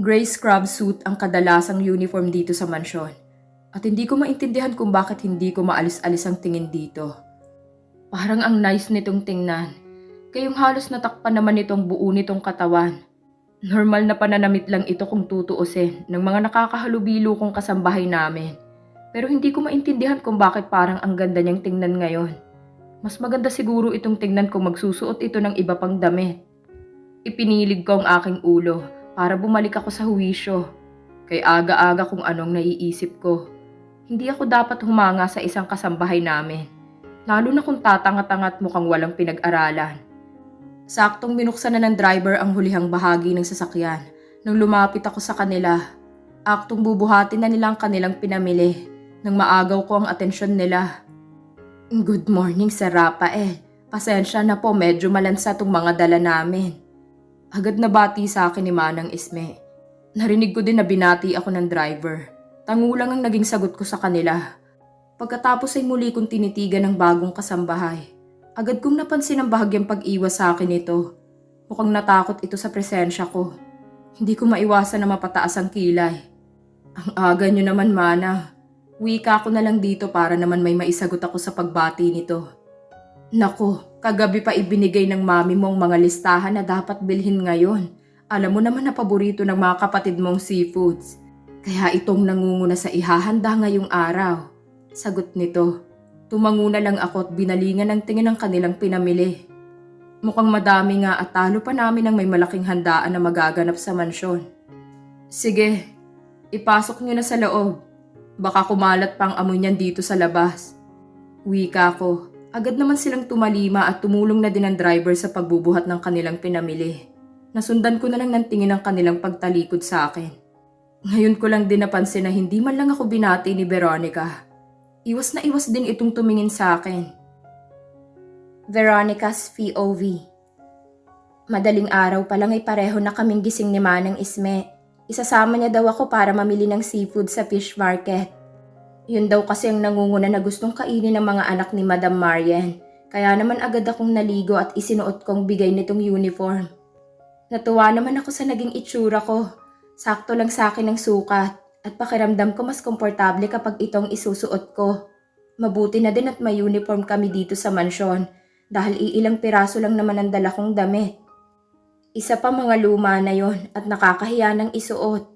Gray scrub suit ang kadalasang uniform dito sa mansyon. At hindi ko maintindihan kung bakit hindi ko maalis-alis ang tingin dito. Parang ang nice nitong tingnan. Kayong halos natakpan naman itong buo nitong katawan. Normal na pananamit lang ito kung tutuusin ng mga nakakahalubilo kong kasambahay namin. Pero hindi ko maintindihan kung bakit parang ang ganda niyang tingnan ngayon. Mas maganda siguro itong tingnan kung magsusuot ito ng iba pang damit. Ipinilig ko ang aking ulo para bumalik ako sa huwisyo. Kay aga-aga kung anong naiisip ko. Hindi ako dapat humanga sa isang kasambahay namin. Lalo na kung tatanga-tanga at mukhang walang pinag-aralan. Saktong binuksan na ng driver ang hulihang bahagi ng sasakyan. Nang lumapit ako sa kanila, aktong bubuhatin na nila ang kanilang pinamili. Nang maagaw ko ang atensyon nila. Good morning, Sir Rafael. Pasensya na po, medyo malansa tong mga dala namin. Agad na bati sa akin ni Manang Isme. Narinig ko din na binati ako ng driver. Tangulang ang naging sagot ko sa kanila. Pagkatapos ay muli kong tinitigan ng bagong kasambahay. Agad kong napansin ang bahagyang pag-iwas sa akin ito. Mukhang natakot ito sa presensya ko. Hindi ko maiwasan na mapataas ang kilay. Ang aga nyo naman, Mana. Wika ko na lang dito para naman may maisagot ako sa pagbati nito. Nako, kagabi pa ibinigay ng mami mo ang mga listahan na dapat bilhin ngayon. Alam mo naman na paborito ng mga kapatid mong seafoods. Kaya itong nangunguna sa ihahanda ngayong araw. Sagot nito. Tumanguna lang ako at binalingan ng tingin ng kanilang pinamili. Mukhang madami nga at talo pa namin ang may malaking handaan na magaganap sa mansyon. Sige, ipasok nyo na sa loob. Baka kumalat pang amoy niyan dito sa labas. Wika ko. Agad naman silang tumalima at tumulong na din ang driver sa pagbubuhat ng kanilang pinamili. Nasundan ko na lang ng tingin ang kanilang pagtalikod sa akin. Ngayon ko lang din napansin na hindi man lang ako binati ni Veronica. Iwas na iwas din itong tumingin sa akin. Veronica's POV Madaling araw pa lang ay pareho na kaming gising ni Manang Isme. Isasama niya daw ako para mamili ng seafood sa fish market. Yun daw kasi ang nangunguna na gustong kainin ng mga anak ni Madam Marian. Kaya naman agad akong naligo at isinuot kong bigay nitong uniform. Natuwa naman ako sa naging itsura ko. Sakto lang sa akin ang sukat at pakiramdam ko mas komportable kapag itong isusuot ko. Mabuti na din at may uniform kami dito sa mansyon dahil iilang piraso lang naman ang dala kong damit. Isa pa mga luma na yon at nakakahiya ng isuot.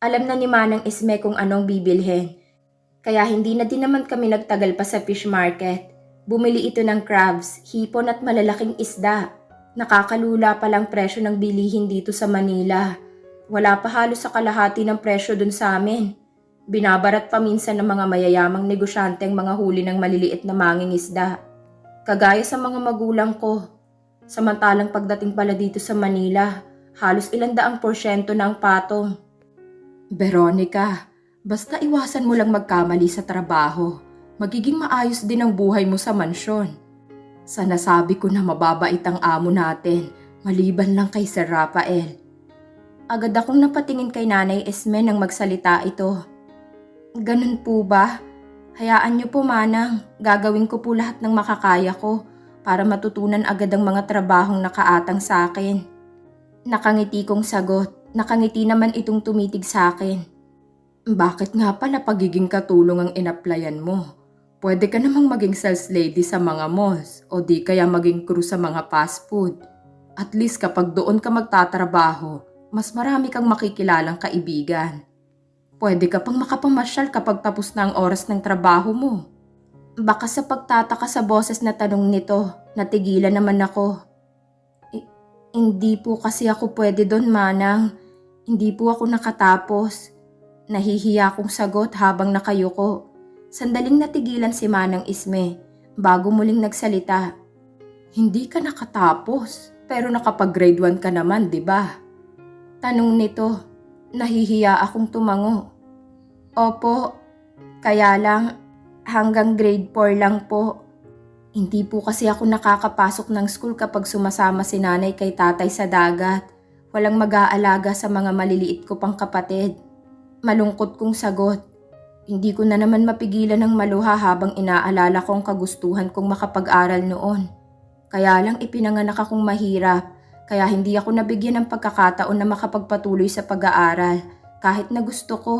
Alam na ni Manang Isme kung anong bibilhin. Kaya hindi na din naman kami nagtagal pa sa fish market. Bumili ito ng crabs, hipon at malalaking isda. Nakakalula palang presyo ng bilihin dito sa Manila. Wala pa halos sa kalahati ng presyo dun sa amin. Binabarat pa minsan ng mga mayayamang negosyante ang mga huli ng maliliit na manging isda. Kagaya sa mga magulang ko. Samantalang pagdating pala dito sa Manila, halos ilang daang porsyento ng patong. Veronica, basta iwasan mo lang magkamali sa trabaho. Magiging maayos din ang buhay mo sa mansyon. Sa nasabi ko na mababait ang amo natin, maliban lang kay Sir Rafael. Agad akong napatingin kay Nanay Esme nang magsalita ito. Ganun po ba? Hayaan niyo po manang, gagawin ko po lahat ng makakaya ko para matutunan agad ang mga trabahong nakaatang sa akin. Nakangiti kong sagot, nakangiti naman itong tumitig sa akin. Bakit nga pala pagiging katulong ang inaplayan mo? Pwede ka namang maging sales lady sa mga malls o di kaya maging crew sa mga fast food. At least kapag doon ka magtatrabaho, mas marami kang makikilalang kaibigan. Pwede ka pang makapamasyal kapag tapos na ang oras ng trabaho mo. Baka sa pagtataka sa boses na tanong nito, natigilan naman ako. "I- hindi po kasi ako pwede doon, Manang. Hindi po ako nakatapos. Nahihiya akong sagot habang nakayuko. Sandaling natigilan si Manang Isme bago muling nagsalita. Hindi ka nakatapos, pero nakapag-grade 1 ka naman, di ba? Tanong nito, nahihiya akong tumango. Opo, kaya lang hanggang grade 4 lang po. Hindi po kasi ako nakakapasok ng school kapag sumasama si nanay kay tatay sa dagat. Walang mag-aalaga sa mga maliliit ko pang kapatid. Malungkot kong sagot. Hindi ko na naman mapigilan ng maluha habang inaalala ko ang kagustuhan kong makapag-aral noon. Kaya lang ipinanganak akong mahirap kaya hindi ako nabigyan ng pagkakataon na makapagpatuloy sa pag-aaral kahit na gusto ko.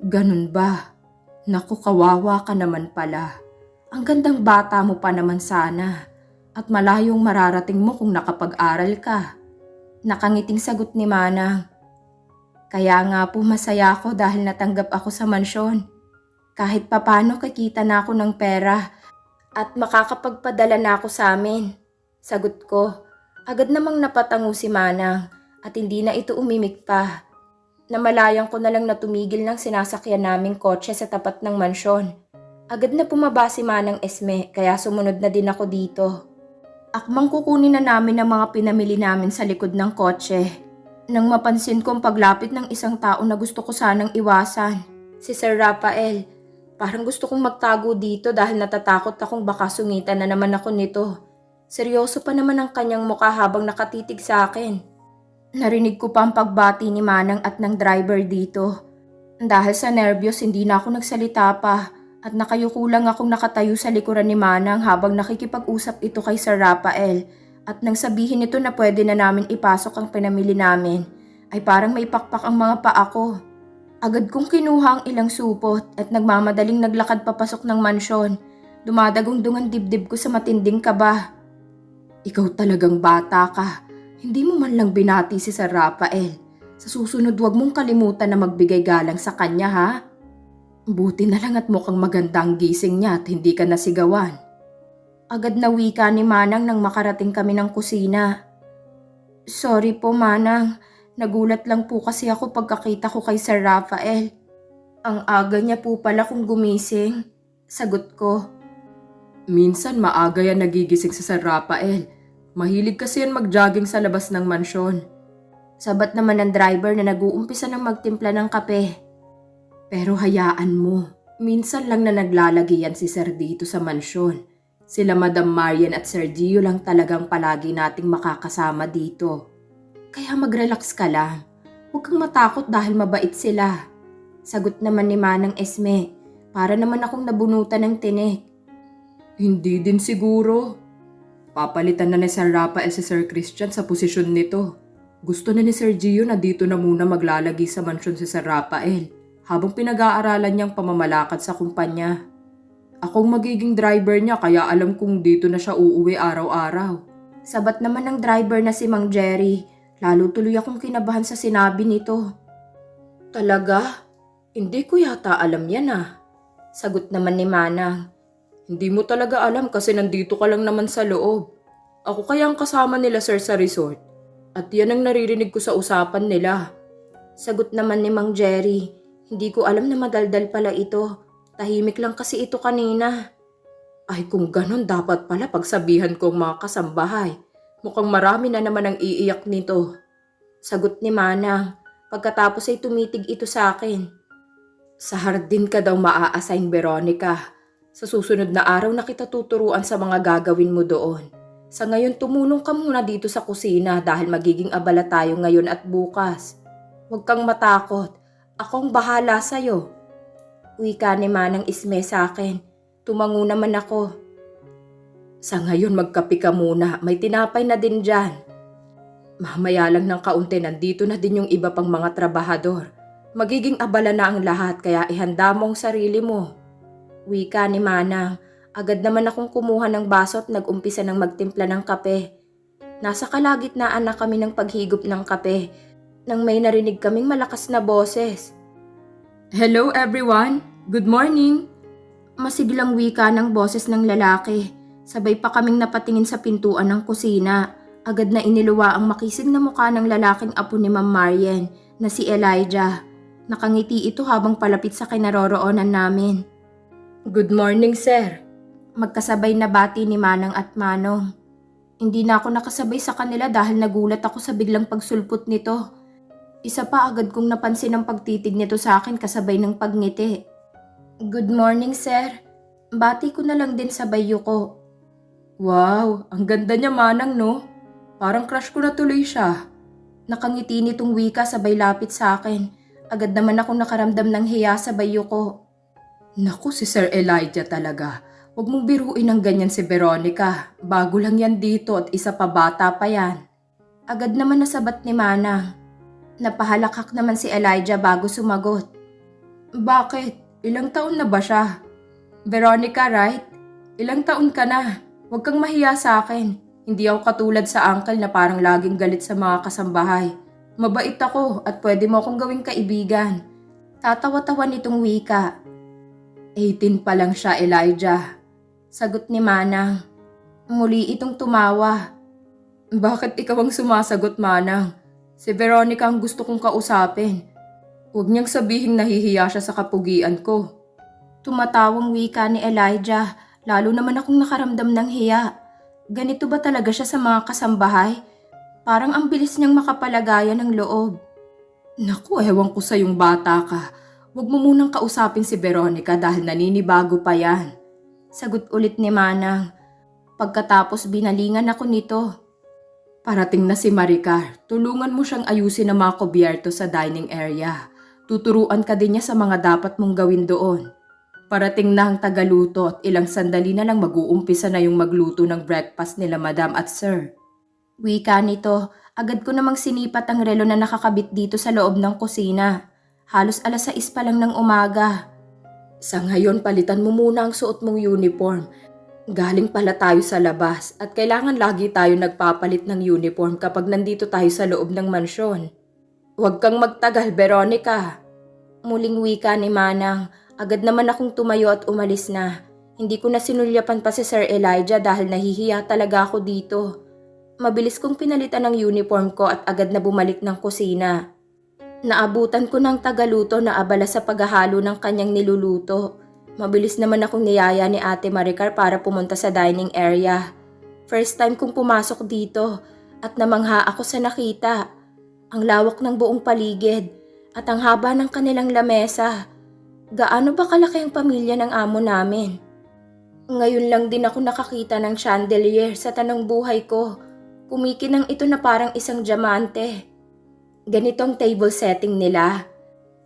Ganun ba? Naku, kawawa ka naman pala. Ang gandang bata mo pa naman sana. At malayong mararating mo kung nakapag-aral ka. Nakangiting sagot ni Manang. Kaya nga po masaya ako dahil natanggap ako sa mansyon. Kahit papano kikita na ako ng pera at makakapagpadala na ako sa amin. Sagot ko, agad namang napatango si Manang at hindi na ito umimik pa. Namalayan ko na lang na tumigil ng sinasakyan naming kotse sa tapat ng mansyon. Agad na pumaba si Manang Esme kaya sumunod na din ako dito. Akmang kukunin na namin ang mga pinamili namin sa likod ng kotse. Nang mapansin kong paglapit ng isang tao na gusto ko sanang iwasan, si Sir Rafael. Parang gusto kong magtago dito dahil natatakot akong baka sungitan na naman ako nito. Seryoso pa naman ang kanyang mukha habang nakatitig sa akin. Narinig ko pa ang pagbati ni Manang at ng driver dito. Dahil sa nervyos hindi na ako nagsalita pa at nakayuko lang akong nakatayo sa likuran ni Manang habang nakikipag-usap ito kay Sir Rafael at nang sabihin nito na pwede na namin ipasok ang pinamili namin ay parang may pakpak ang mga paa ko. Agad kong kinuha ang ilang supot at nagmamadaling naglakad papasok ng mansyon. Dumadagong dungan dibdib ko sa matinding kaba. Ikaw talagang bata ka. Hindi mo man lang binati si Sir Rafael. Sa susunod wag mong kalimutan na magbigay galang sa kanya ha. Buti na lang at mukhang maganda ang gising niya at hindi ka nasigawan. Agad na wika ni Manang nang makarating kami ng kusina. Sorry po Manang, nagulat lang po kasi ako pagkakita ko kay Sir Rafael. Ang aga niya po pala kung gumising. Sagot ko. Minsan maaga yan nagigising si Sir Rafael. Mahilig kasi yan mag-jogging sa labas ng mansyon. Sabat naman ng driver na nag-uumpisa ng magtimpla ng kape. Pero hayaan mo, minsan lang na naglalagay yan si Sir dito sa mansyon. Sila Madam Marian at Sir Gio lang talagang palagi nating makakasama dito. Kaya mag-relax ka lang. Huwag kang matakot dahil mabait sila. Sagot naman ni Manang Esme, para naman akong nabunutan ng tinik. Hindi din siguro. Papalitan na ni Sir Rafael si Sir Christian sa posisyon nito. Gusto na ni Sir Gio na dito na muna maglalagi sa mansyon si Sir Rafael habang pinag-aaralan niyang pamamalakad sa kumpanya. Akong magiging driver niya kaya alam kong dito na siya uuwi araw-araw. Sabat naman ng driver na si Mang Jerry, lalo tuloy akong kinabahan sa sinabi nito. Talaga? Hindi ko yata alam yan ah. Sagot naman ni Manang. Hindi mo talaga alam kasi nandito ka lang naman sa loob. Ako kaya ang kasama nila sir sa resort. At yan ang naririnig ko sa usapan nila. Sagot naman ni Mang Jerry. Hindi ko alam na madaldal pala ito. Tahimik lang kasi ito kanina. Ay kung ganon dapat pala pagsabihan ko ang mga kasambahay. Mukhang marami na naman ang iiyak nito. Sagot ni Manang. Pagkatapos ay tumitig ito sa akin. Sa hardin ka daw maa-assign Veronica. Sa susunod na araw na kita tuturuan sa mga gagawin mo doon. Sa ngayon tumulong ka muna dito sa kusina dahil magiging abala tayo ngayon at bukas. Huwag kang matakot. Akong bahala sa'yo. Wika ni Manang Isme sa akin. Tumango naman ako. Sa ngayon magkapi ka muna. May tinapay na din dyan. Mamaya lang ng kaunti nandito na din yung iba pang mga trabahador. Magiging abala na ang lahat kaya ihanda mo ang sarili mo. Wika ni Manang. Agad naman akong kumuha ng baso at nag-umpisa ng magtimpla ng kape. Nasa kalagitnaan na kami ng paghigop ng kape nang may narinig kaming malakas na boses. Hello everyone! Good morning! Masiglang wika ng boses ng lalaki. Sabay pa kaming napatingin sa pintuan ng kusina. Agad na iniluwa ang makisig na mukha ng lalaking apo ni Ma'am Marian na si Elijah. Nakangiti ito habang palapit sa kinaroroonan namin. Good morning, sir. Magkasabay na bati ni Manang at Manong. Hindi na ako nakasabay sa kanila dahil nagulat ako sa biglang pagsulpot nito. Isa pa agad kong napansin ang pagtitig nito sa akin kasabay ng pagngiti. Good morning, sir. Bati ko na lang din sa bayo ko. Wow, ang ganda niya manang no? Parang crush ko na tuloy siya. Nakangiti nitong wika sabay lapit sa akin. Agad naman akong nakaramdam ng hiya sa bayo ko. Naku si Sir Elijah talaga. Huwag mong biruin ng ganyan si Veronica. Bago lang yan dito at isa pa bata pa yan. Agad naman nasabat ni Manang. Napahalakak naman si Elijah bago sumagot. Bakit? Ilang taon na ba siya? Veronica, right? Ilang taon ka na? Huwag kang mahiya sa akin. Hindi ako katulad sa uncle na parang laging galit sa mga kasambahay. Mabait ako at pwede mo akong gawing kaibigan. Tatawa-tawa nitong wika. 18 pa lang siya, Elijah. Sagot ni Manang. Muli itong tumawa. Bakit ikaw ang sumasagot, Manang? Si Veronica ang gusto kong kausapin. Huwag niyang sabihing nahihiya siya sa kapugian ko. Tumatawang wika ni Elijah, lalo naman akong nakaramdam ng hiya. Ganito ba talaga siya sa mga kasambahay? Parang ang bilis niyang makapalagayan ng loob. Naku, ewan ko sa yung bata ka. Huwag mo munang kausapin si Veronica dahil naninibago pa yan. Sagot ulit ni Manang. Pagkatapos binalingan ako nito. Parating na si Maricar. Tulungan mo siyang ayusin ang mga kubyerto sa dining area. Tuturuan ka din niya sa mga dapat mong gawin doon. Parating na ang tagaluto at ilang sandali na lang mag-uumpisa na yung magluto ng breakfast nila madam at sir. Wika nito, agad ko namang sinipat ang relo na nakakabit dito sa loob ng kusina. Halos alas 6 pa lang ng umaga. Sa ngayon palitan mo muna ang suot mong uniform. Galing pala tayo sa labas at kailangan lagi tayo nagpapalit ng uniform kapag nandito tayo sa loob ng mansyon. Huwag kang magtagal, Veronica. Muling wika ni Manang, agad naman akong tumayo at umalis na. Hindi ko na sinulyapan pa si Sir Elijah dahil nahihiya talaga ako dito. Mabilis kong pinalitan ang uniform ko at agad na bumalik ng kusina. Naabutan ko ng tagaluto na abala sa paghahalo ng kanyang niluluto. Mabilis naman akong niyaya ni Ate Maricar para pumunta sa dining area. First time kong pumasok dito at namangha ako sa nakita. Ang lawak ng buong paligid at ang haba ng kanilang lamesa. Gaano ba kalaki ang pamilya ng amo namin? Ngayon lang din ako nakakita ng chandelier sa tanong buhay ko. Kumikinang ito na parang isang diamante. Ganitong table setting nila.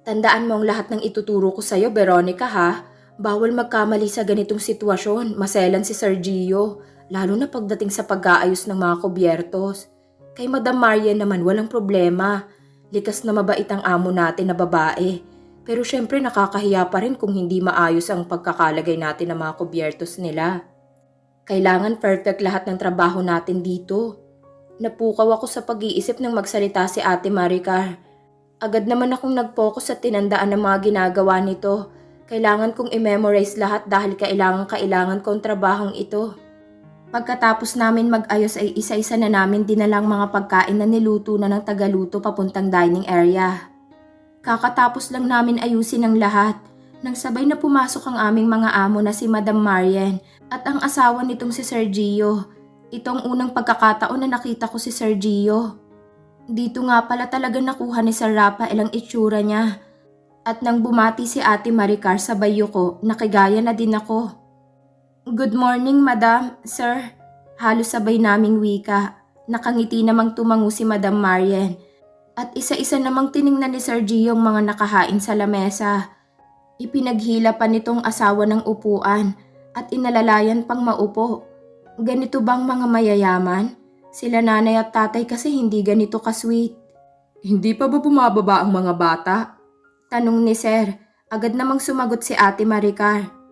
Tandaan mo ang lahat ng ituturo ko sa'yo, Veronica ha. Bawal magkamali sa ganitong sitwasyon. Maselan si Sir Gio. Lalo na pagdating sa pag-aayos ng mga kubyertos. Kay Madam Maria naman walang problema. Likas na mabait ang amo natin na babae. Pero syempre nakakahiya pa rin kung hindi maayos ang pagkakalagay natin ng mga kubyertos nila. Kailangan perfect lahat ng trabaho natin dito. Napukaw ako sa pag-iisip ng magsalita si Ate Maricar. Agad naman akong nag-focus at tinandaan ang mga ginagawa nito. Kailangan kong i-memorize lahat dahil kailangan-kailangan ko ang trabahong ito. Pagkatapos namin mag-ayos ay isa-isa na namin dinalang mga pagkain na niluto na ng tagaluto papuntang dining area. Kakatapos lang namin ayusin ang lahat nang sabay na pumasok ang aming mga amo na si Madam Marian at ang asawa nitong si Sir Gio. Itong unang pagkakataon na nakita ko si Sir Gio. Dito nga pala talaga nakuha ni Sir Rafael ang itsura niya. At nang bumati si Ate Maricar sa bayo ko, nakigaya na din ako. Good morning, Madam, Sir. Halos sabay naming wika. Nakangiti namang tumango si Madam Marian. At isa-isa namang tiningnan ni Sir Gio ang mga nakahain sa lamesa. Ipinaghila pa nitong asawa ng upuan at inalalayan pang maupo. Ganito bang mga mayayaman? Sila nanay at tatay kasi hindi ganito ka-sweet. Hindi pa ba bumababa ang mga bata? Tanong ni Sir. Agad namang sumagot si Ate Maricar.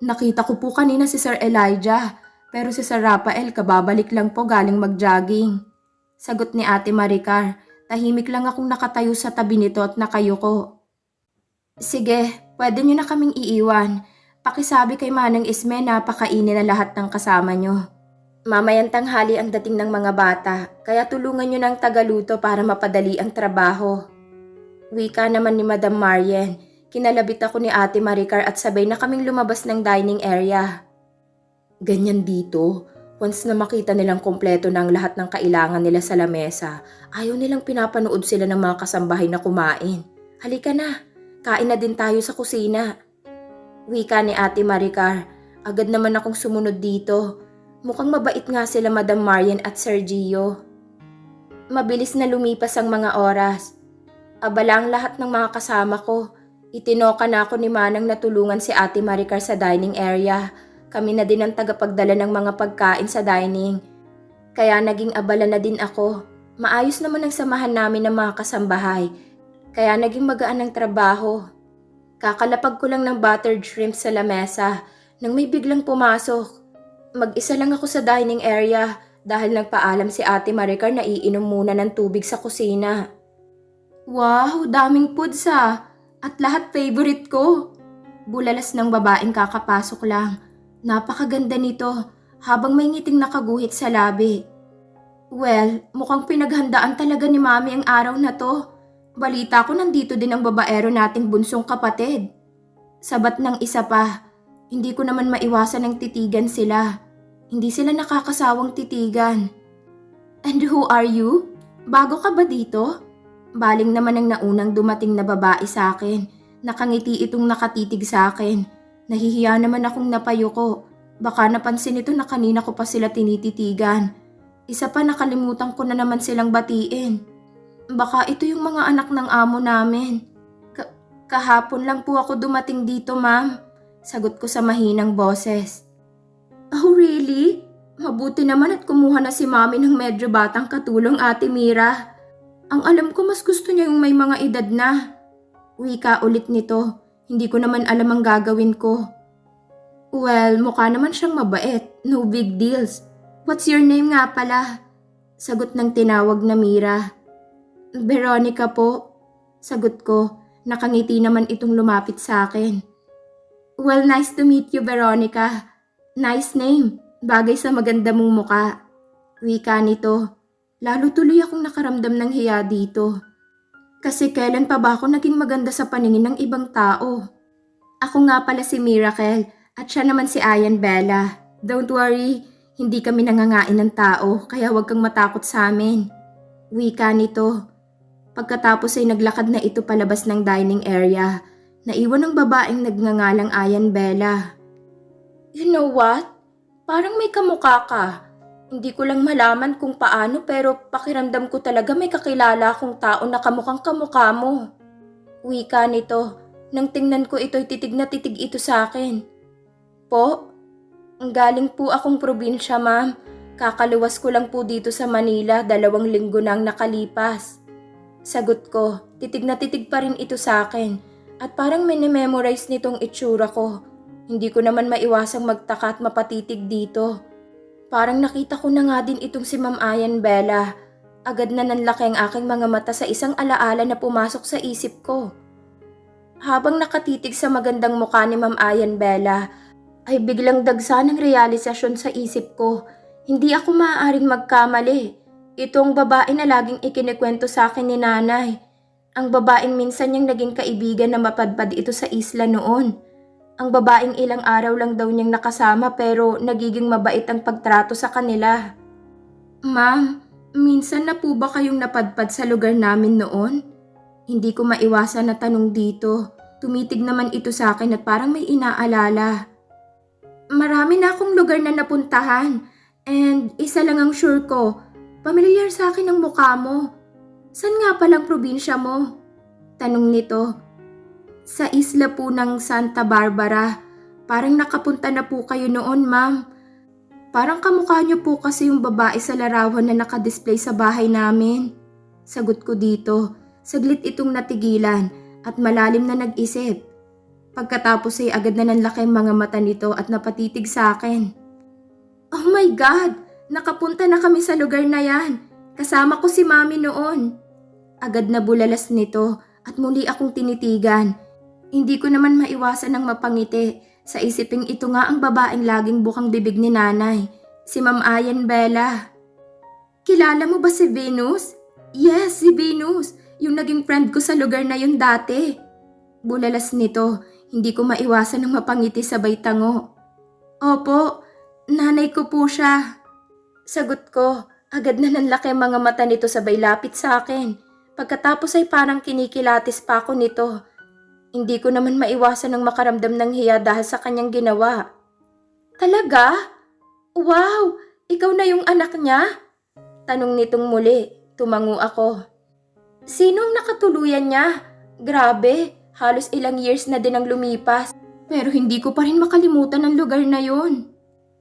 Nakita ko po kanina si Sir Elijah, pero si Sir Rafael kababalik lang po galing mag-jogging. Sagot ni Ate Maricar. Tahimik lang akong nakatayo sa tabi nito at nakayuko. Sige, pwede niyo na kaming iiwan. Pakisabi kay Manang Isme na pakainin na lahat ng kasama niyo. Mamayang tanghali ang dating ng mga bata, kaya tulungan niyo ng tagaluto para mapadali ang trabaho. Wika naman ni Madam Marian, kinalabit ako ni Ate Maricar at sabay na kaming lumabas ng dining area. Ganyan dito, once na makita nilang kompleto ng lahat ng kailangan nila sa lamesa, ayaw nilang pinapanood sila ng mga kasambahay na kumain. Halika na, kain na din tayo sa kusina. Wika ni Ate Maricar. Agad naman akong sumunod dito. Mukhang mabait nga sila Madam Marian at Sir Gio. Mabilis na lumipas ang mga oras. Abala ang lahat ng mga kasama ko. Itinoka na ako ni Manang na tulungan si Ate Maricar sa dining area. Kami na din ang tagapagdala ng mga pagkain sa dining. Kaya naging abala na din ako. Maayos naman ang samahan namin ng mga kasambahay, kaya naging magaan ang trabaho. Kakalapag ko lang ng buttered shrimp sa lamesa nang may biglang pumasok. Mag-isa lang ako sa dining area dahil nagpaalam si Ate Maricar na iinom muna ng tubig sa kusina. Wow, daming foods ah! At lahat favorite ko. Bulalas ng babaeng kakapasok lang. Napakaganda nito habang may ngiting nakaguhit sa labi. Well, mukhang pinaghandaan talaga ni Mami ang araw na to. Balita ko nandito din ang babaero nating bunsong kapatid. Sabat ng isa pa, hindi ko naman maiwasan ng titigan sila. Hindi sila nakakasawang titigan. And who are you? Bago ka ba dito? Baling naman ang naunang dumating na babae sa akin. Nakangiti itong nakatitig sa akin. Nahihiya naman akong napayuko. Baka napansin ito na kanina ko pa sila tinititigan. Isa pa nakalimutan ko na naman silang batiin. Baka ito yung mga anak ng amo namin. Ka- kahapon lang po ako dumating dito, ma'am. Sagot ko sa mahinang boses. Oh, really? Mabuti naman at kumuha na si mami ng medyo batang katulong ate Mira. Ang alam ko mas gusto niya yung may mga edad na. Wika ulit nito. Hindi ko naman alam ang gagawin ko. Well, mukha naman siyang mabait. No big deals. What's your name nga pala? Sagot ng tinawag na Mira. Veronica po. Sagot ko. Nakangiti naman itong lumapit sa akin. Well, nice to meet you, Veronica. Nice name. Bagay sa maganda mong muka. Wika nito. Lalo tuloy akong nakaramdam ng hiya dito. Kasi kailan pa ba ako naging maganda sa paningin ng ibang tao? Ako nga pala si Miracle at siya naman si Ayan Bella. Don't worry, hindi kami nangangain ng tao kaya huwag kang matakot sa amin. Wika nito. Pagkatapos ay naglakad na ito palabas ng dining area. Naiwan ng babaeng nagngangalang Ayan Bella. You know what? Parang may kamukha ka. Hindi ko lang malaman kung paano pero pakiramdam ko talaga may kakilala akong tao na kamukhang kamukha mo. Wika nito. Nang tingnan ko ito'y titig na titig ito sa akin. Po? Galing po akong probinsya, ma'am. Kakaluwas ko lang po dito sa Manila, dalawang linggo nang nakalipas. Sagot ko, titig na titig pa rin ito sa akin. At parang minimemorize nitong itsura ko. Hindi ko naman maiwasang magtaka at mapatitig dito. Parang nakita ko na nga din itong si Ma'am Ayan Bella. Agad na nanlaki ang aking mga mata sa isang alaala na pumasok sa isip ko. Habang nakatitig sa magandang mukha ni Ma'am Ayan Bella, ay biglang dagsa ng realisasyon sa isip ko. Hindi ako maaaring magkamali. Itong babae na laging ikinikwento sa akin ni nanay. Ang babaeng minsan niyang naging kaibigan na mapadpad ito sa isla noon. Ang babaeng ilang araw lang daw niyang nakasama pero nagiging mabait ang pagtrato sa kanila. Ma'am, minsan na po ba kayong napadpad sa lugar namin noon? Hindi ko maiwasan na tanong dito. Tumitig naman ito sa akin at parang may inaalala. Marami na akong lugar na napuntahan and isa lang ang sure ko. Pamilyar sa akin ang mukha mo. San nga palang probinsya mo? Tanong nito. Sa isla po ng Santa Barbara. Parang nakapunta na po kayo noon, ma'am. Parang kamukha niyo po kasi yung babae sa larawan na nakadisplay sa bahay namin. Sagot ko dito. Saglit itong natigilan at malalim na nag-isip. Pagkatapos ay agad na nanlaki ang mga mata nito at napatitig sa akin. Oh my God! Nakapunta na kami sa lugar na yan. Kasama ko si mami noon. Agad na bulalas nito at muli akong tinitigan. Hindi ko naman maiwasan ng mapangiti sa isiping ito nga ang babaeng laging bukang bibig ni nanay, si Ma'am Ayan Bella. Kilala mo ba si Venus? Yes, si Venus. Yung naging friend ko sa lugar na yun dati. Bulalas nito, hindi ko maiwasan ng mapangiti sabay tango. Opo, nanay ko po siya. Sagot ko, agad na nanlaki mga mata nito sabay lapit sa akin. Pagkatapos ay parang kinikilatis pa ako nito. Hindi ko naman maiwasan ng makaramdam ng hiya dahil sa kanyang ginawa. Talaga? Wow! Ikaw na yung anak niya? Tanong nitong muli. Tumango ako. Sinong nakatuluyan niya? Grabe, halos ilang years na din ang lumipas. Pero hindi ko pa rin makalimutan ang lugar na yon.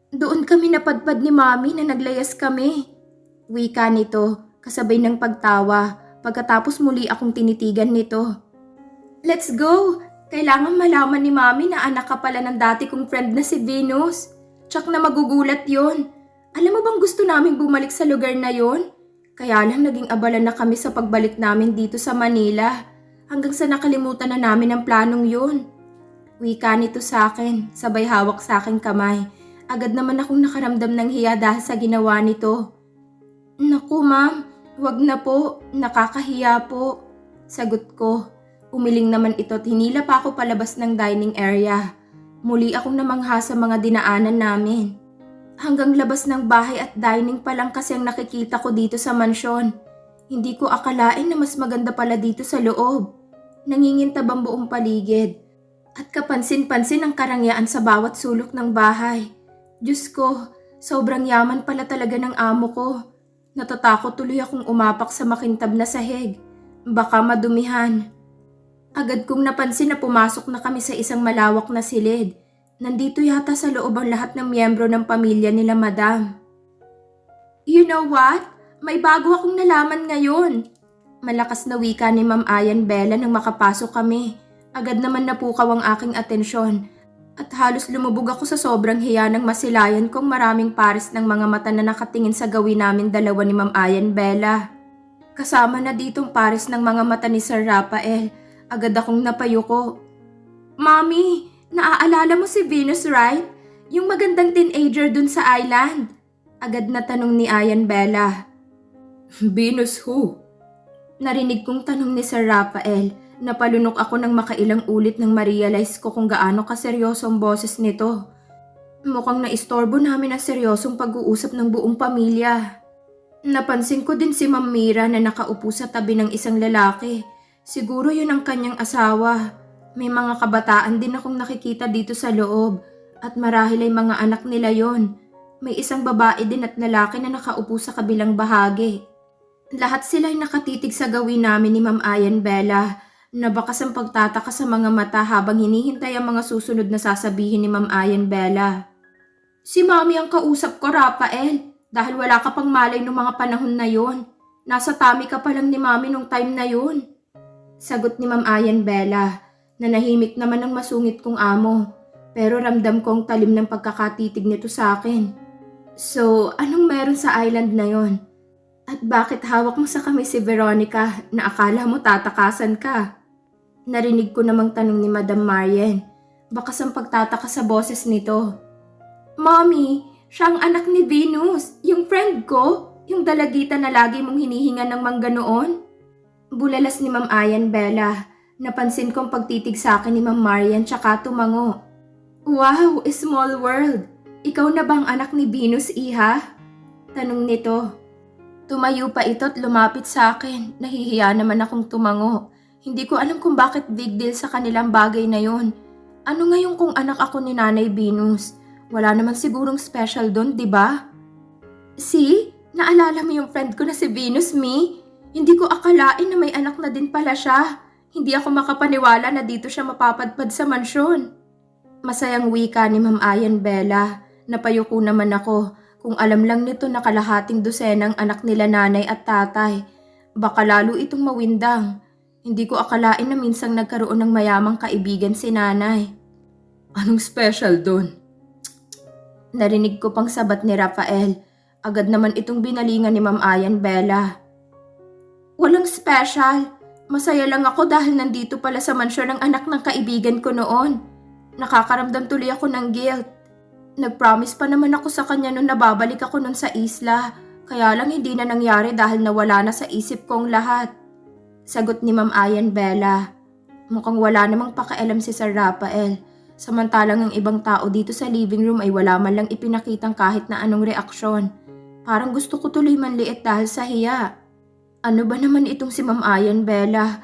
Doon kami napadpad ni Mami na naglayas kami. Wika nito kasabay ng pagtawa, pagkatapos muli akong tinitigan nito. Let's go! Kailangan malaman ni Mami na anak ka pala ng dati kong friend na si Venus. Tsak na magugulat yon. Alam mo bang gusto naming bumalik sa lugar na yon? Kaya lang naging abala na kami sa pagbalik namin dito sa Manila. Hanggang sa nakalimutan na namin ang planong yun. Wika nito sa akin, sabay hawak sa akin kamay. Agad naman akong nakaramdam ng hiya dahil sa ginawa nito. Naku ma'am, wag na po, nakakahiya po. Sagot ko. Umiling naman ito at hinila pa ako palabas ng dining area. Muli akong namangha sa mga dinaanan namin. Hanggang labas ng bahay at dining pa lang kasi ang nakikita ko dito sa mansyon. Hindi ko akalain na mas maganda pala dito sa loob. Nangingintab ang buong paligid. At kapansin-pansin ang karangyaan sa bawat sulok ng bahay. Diyos ko, sobrang yaman pala talaga ng amo ko. Natatakot tuloy akong umapak sa makintab na sahig. Baka madumihan. Agad kong napansin na pumasok na kami sa isang malawak na silid. Nandito yata sa loob ang lahat ng miyembro ng pamilya nila, madam. You know what? May bago akong nalaman ngayon. Malakas na wika ni Ma'am Ayan Bella nang makapasok kami. Agad naman napukaw ang aking atensyon. At halos lumubog ako sa sobrang hiya ng masilayan kong maraming pares ng mga mata na nakatingin sa gawin namin dalawa ni Ma'am Ayan Bella. Kasama na ditong pares ng mga mata ni Sir Rafael. Agad akong napayuko. Mommy, naaalala mo si Venus, right? Yung magandang teenager dun sa island. Agad na tanong ni Ayan Bella. Venus who? Narinig kong tanong ni Sir Rafael. Napalunok ako ng makailang ulit nang ma-realize ko kung gaano kaseryoso ang boses nito. Mukhang naistorbo namin ang seryosong pag-uusap ng buong pamilya. Napansin ko din si Ma'am Mira na nakaupo sa tabi ng isang lalaki. Siguro yun ang kanyang asawa. May mga kabataan din akong nakikita dito sa loob at marahil ay mga anak nila yon. May isang babae din at lalaki na nakaupo sa kabilang bahagi. Lahat sila'y nakatitig sa gawin namin ni Ma'am Ayan Bella. Nabakas ang pagtataka sa mga mata habang hinihintay ang mga susunod na sasabihin ni Ma'am Ayan Bella. Si Mami ang kausap ko, Rafael, dahil wala ka pang malay nung mga panahon na yon. Nasa tami ka pa lang ni Mami nung time na yon. Sagot ni Ma'am Ayan Bella, na nahimik naman ang masungit kong amo. Pero ramdam ko ang talim ng pagkakatitig nito sa akin. So, anong meron sa island na yon? At bakit hawak mo sa kami si Veronica na akala mo tatakasan ka? Narinig ko namang tanong ni Madam Marian. Bakas ang pagtataka sa boses nito. Mommy, siya ang anak ni Venus, yung friend ko, yung dalagita na lagi mong hinihinga ng mangga noon. Bulalas ni Ma'am Ayan Bella. Napansin kong pagtitig sa akin ni Ma'am Marian tsaka tumango. Wow, small world. Ikaw na bang anak ni Venus, Iha? Tanong nito. Tumayo pa ito at lumapit sa akin. Nahihiya naman akong tumango. Hindi ko alam kung bakit big deal sa kanilang bagay na yon. Ano ngayon kung anak ako ni Nanay Venus? Wala naman sigurong special doon, di ba? See? Naalala mo yung friend ko na si Venus, me? Hindi ko akalain na may anak na din pala siya. Hindi ako makapaniwala na dito siya mapapadpad sa mansyon. Masayang wika ni Ma'am Ayan Bella. Napayuko naman ako kung alam lang nito na kalahating dosenang anak nila nanay at tatay. Baka lalo itong mawindang. Hindi ko akalain na minsang nagkaroon ng mayamang kaibigan si nanay. Anong special doon? Narinig ko pang sabat ni Rafael. Agad naman itong binalingan ni Ma'am Ayan Bella. Walang special. Masaya lang ako dahil nandito pala sa mansyon ng anak ng kaibigan ko noon. Nakakaramdam tuloy ako ng guilt. Nag-promise pa naman ako sa kanya nung nababalik ako nun sa isla. Kaya lang hindi na nangyari dahil nawala na sa isip kong lahat. Sagot ni Ma'am Ayan Bella. Mukhang wala namang pakialam si Sir Rafael. Samantalang ang ibang tao dito sa living room ay wala man lang ipinakitang kahit na anong reaksyon. Parang gusto ko tuloy manliit dahil sa hiya. Ano ba naman itong si Ma'am Ayan Bella?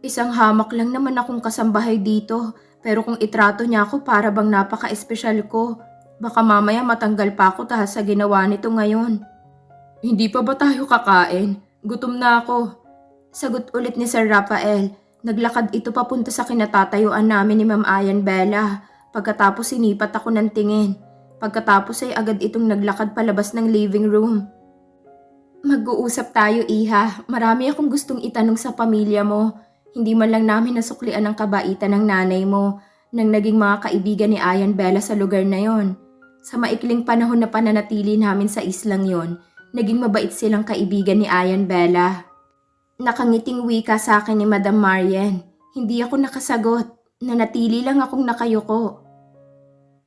Isang hamak lang naman akong kasambahay dito. Pero kung itrato niya ako para bang napaka-espesyal ko, baka mamaya matanggal pa ako dahil sa ginawa nito ngayon. Hindi pa ba tayo kakain? Gutom na ako. Sagot ulit ni Sir Rafael. Naglakad ito papunta sa kinatatayuan namin ni Ma'am Ayan Bella. Pagkatapos sinipat ako ng tingin. Pagkatapos ay agad itong naglakad palabas ng living room. Mag-uusap tayo, Iha. Marami akong gustong itanong sa pamilya mo. Hindi man lang namin nasuklian ang kabaitan ng nanay mo nang naging mga kaibigan ni Ayan Bella sa lugar na yon. Sa maikling panahon na pananatili namin sa islang yon, naging mabait silang kaibigan ni Ayan Bella. Nakangiting wika sa akin ni Madam Marian. Hindi ako nakasagot. Nanatili lang akong nakayuko.